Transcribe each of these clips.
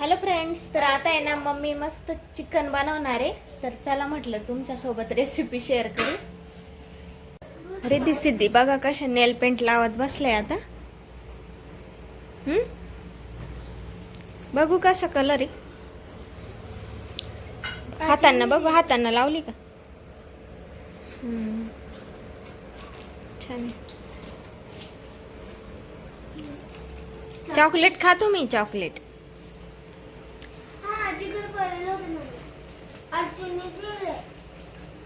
Hello friends तर आता आहे ना मम्मी मस्त चिकन बनवणार आहे. तर चला म्हटलं तुमच्यासोबत रेसिपी शेअर करू. रिद्धी सिद्धी बघा कशा नेल पेंट लावत बसले आता. हम्म? बघू कसा कलर आहे. हातांना बघू हातांना लावली का. छान. चॉकलेट खातो मी चॉकलेट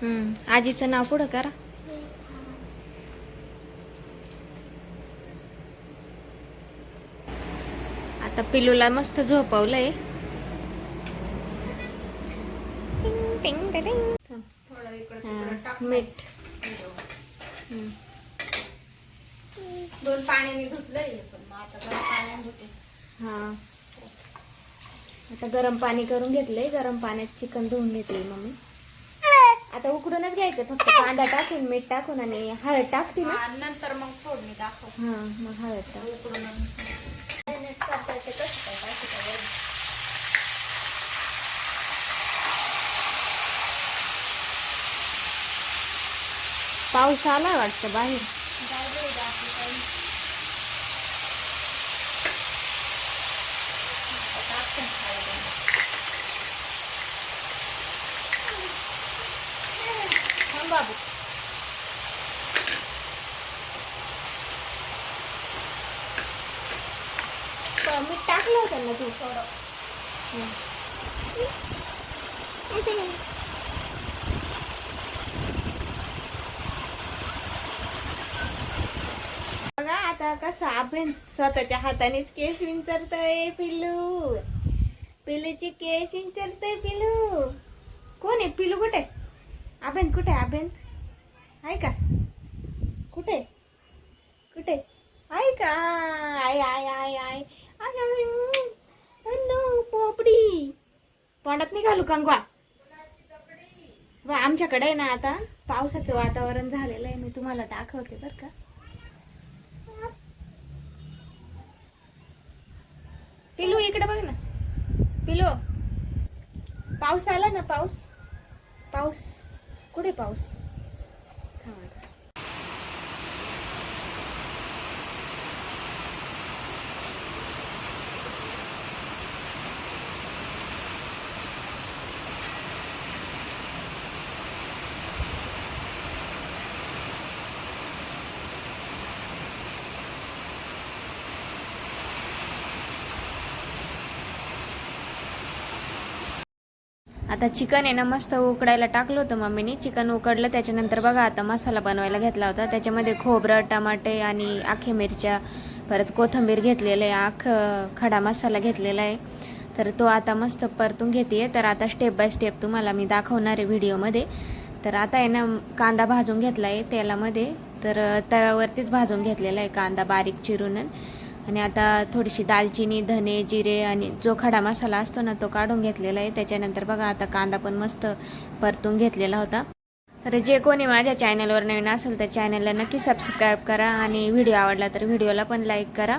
हम्म. आजीचं नाव पुढं करा. आता पिलूला मस्त झोपवलंय. हा, मीठ. हम्म. दोन पाण्याने धुतलंय पण मग आता जरा पाण्याने धुते. हा. आता गरम पाणी करून घेतलंय. गरम पाण्यात चिकन धुवून घेतलंय मम्मी. आता उकडूनच घ्यायचं फक्त कांदा टाकून मीठ टाकून आणि हळद टाकते ना? आणि नंतर मग फोडणी दाखव. हा मग हळद टाक. उकडून मॅरिनेट करता येते कसं काय बाकी काय एवढं. पाऊस आला वाटतं बाहेर. टाकते ना खायला. थांब बाबू प- मीठ टाकलं होतं ना तू थोडं. बघा आता कसं आपण स्वतःच्या हातानेच केस विंचरतय पिल्लू. पिल्लूची केस विंचरतय पिल्लू. कोण आहे? पिल्लू कुठे? आभेन कुठे आहे अभ्यंत आहे का? कुठे? कुठे? आहे का? आय तोंडात नाही घालू कंगवा व आमच्याकडे आहे ना आता पावसाचं वातावरण झालेलं आहे. मी तुम्हाला दाखवते बरं का. पिलू इकडे बघ ना. पिलू पाऊस आला ना पाऊस? पाऊस. कुठे पाऊस? थांब आता. चिकन आहे ना मस्त उकडायला टाकलं होतं मम्मीने. चिकन उकडलं त्याच्यानंतर बघा आता मसाला बनवायला घेतला होता. त्याच्यामध्ये खोबरं टमाटे आणि आखे मिरच्या परत कोथिंबीर घेतलेलं आहे आख खडा मसाला घेतलेला आहे. तर तो आता मस्त परतून घेते तर आता स्टेप बाय स्टेप तुम्हाला मी दाखवणार आहे व्हिडिओमध्ये. तर आता आहे ना कांदा भाजून घेतला आहे तेलामध्ये. तर तव्यावरतीच भाजून घेतलेला आहे कांदा बारीक चिरून. आणि आता थोडीशी दालचिनी धने जिरे आणि जो खडा मसाला असतो ना तो काढून घेतलेला आहे. त्याच्यानंतर बघा आता कांदा पण मस्त परतून घेतलेला होता. तर जे कोणी माझ्या चॅनलवर नवीन असेल तर चॅनलला नक्की सबस्क्राईब करा आणि व्हिडिओ आवडला तर व्हिडिओला पण लाईक करा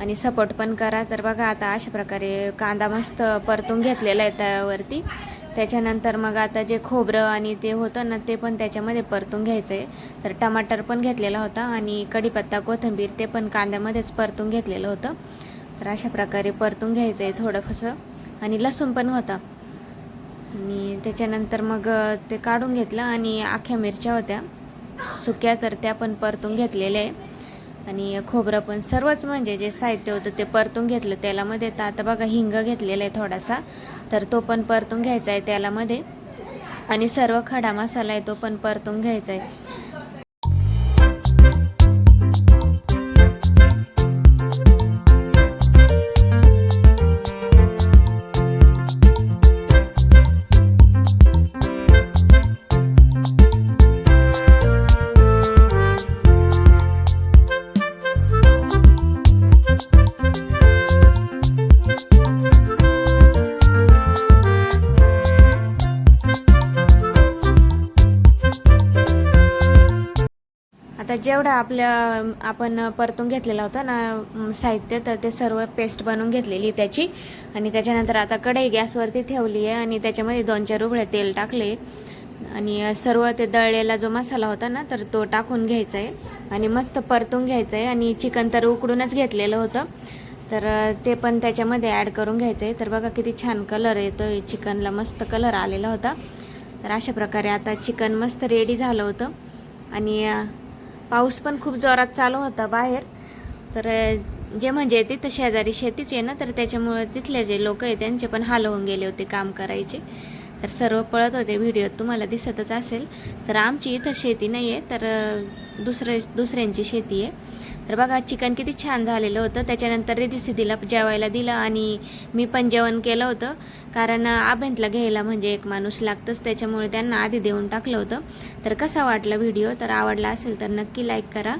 आणि सपोर्ट पण करा. तर बघा आता अशा प्रकारे कांदा मस्त परतून घेतलेला आहे त्यावरती. त्याच्यानंतर मग आता जे खोबरं आणि ते होतं ना ते पण त्याच्यामध्ये परतून घ्यायचं आहे तर टमाटर पण घेतलेला होता आणि कढीपत्ता कोथिंबीर ते पण कांद्यामध्येच परतून घेतलेलं होतं. तर अशा प्रकारे परतून घ्यायचं आहे थोडंफसं आणि लसूण पण होता. आणि त्याच्यानंतर मग ते काढून घेतलं आणि आख्या मिरच्या होत्या. सुक्या तर त्या पण परतून घेतलेल्या आहे. आणि खोबरं पण सर्वच म्हणजे जे साहित्य होतं ते परतून घेतलं तेलामध्ये. तर आता बघा हिंग घेतलेला आहे थोडासा. तर तो पण परतून घ्यायचा आहे तेलामध्ये. आणि सर्व खडा मसाला आहे तो पण परतून घ्यायचा आहे. जेवढं आपल्या आपण परतून घेतलेला होता ना साहित्य तर ते सर्व पेस्ट बनवून घेतलेली त्याची. आणि त्याच्यानंतर आता कढई गॅसवरती ठेवली आहे आणि त्याच्यामध्ये दोन चार उघडे तेल टाकले. आणि सर्व ते दळलेला जो मसाला होता ना तर तो टाकून घ्यायचा आहे. आणि मस्त परतून घ्यायचं आहे. आणि चिकन तर उकडूनच घेतलेलं होतं. तर ते पण त्याच्यामध्ये ॲड करून घ्यायचं आहे. तर बघा किती छान कलर येतो आहे चिकनला मस्त कलर आलेला होता. तर अशा प्रकारे आता चिकन मस्त रेडी झालं होतं. आणि पाऊस पण खूप जोरात चालू होता बाहेर. तर जे म्हणजे तिथं शेजारी शेतीच आहे ना तर त्याच्यामुळे तिथले जे लोक आहे त्यांचे पण हाल होऊन गेले होते काम करायचे. तर सर्व पळत होते व्हिडिओत तुम्हाला दिसतच असेल. तर आमची इथं शेती नाही आहे तर दुसरे दुसऱ्यांची शेती आहे. तर बघा चिकन किती छान झालेलं होतं. त्याच्यानंतर रिधी सिद्धीला जेवायला दिलं आणि मी पण जेवण केलं होतं. कारण आभेंतला घ्यायला म्हणजे एक माणूस लागतंच. त्याच्यामुळे त्यांना आधी देऊन टाकलं होतं. तर कसा वाटला व्हिडिओ? तर आवडला असेल तर नक्की लाईक करा.